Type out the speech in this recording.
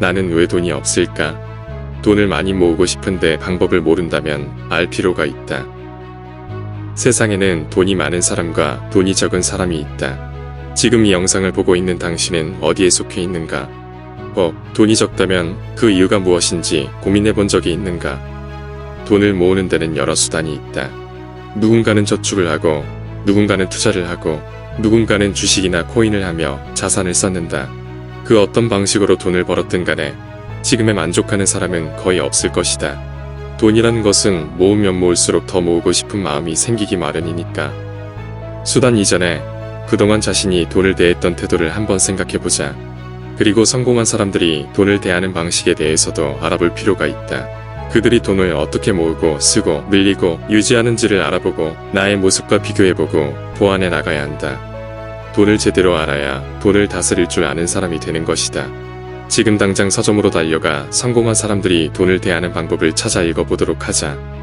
나는 왜 돈이 없을까? 돈을 많이 모으고 싶은데 방법을 모른다면 알 필요가 있다. 세상에는 돈이 많은 사람과 돈이 적은 사람이 있다. 지금 이 영상을 보고 있는 당신은 어디에 속해 있는가? 어, 돈이 적다면 그 이유가 무엇인지 고민해 본 적이 있는가? 돈을 모으는 데는 여러 수단이 있다. 누군가는 저축을 하고, 누군가는 투자를 하고, 누군가는 주식이나 코인을 하며 자산을 쌓는다. 그 어떤 방식으로 돈을 벌었든 간에 지금에 만족하는 사람은 거의 없을 것이다. 돈이라는 것은 모으면 모을수록 더 모으고 싶은 마음이 생기기 마련이니까. 수단 이전에 그동안 자신이 돈을 대했던 태도를 한번 생각해보자. 그리고 성공한 사람들이 돈을 대하는 방식에 대해서도 알아볼 필요가 있다. 그들이 돈을 어떻게 모으고 쓰고 늘리고 유지하는지를 알아보고 나의 모습과 비교해보고 보완해 나가야 한다. 돈을 제대로 알아야 돈을 다스릴 줄 아는 사람이 되는 것이다. 지금 당장 서점으로 달려가 성공한 사람들이 돈을 대하는 방법을 찾아 읽어보도록 하자.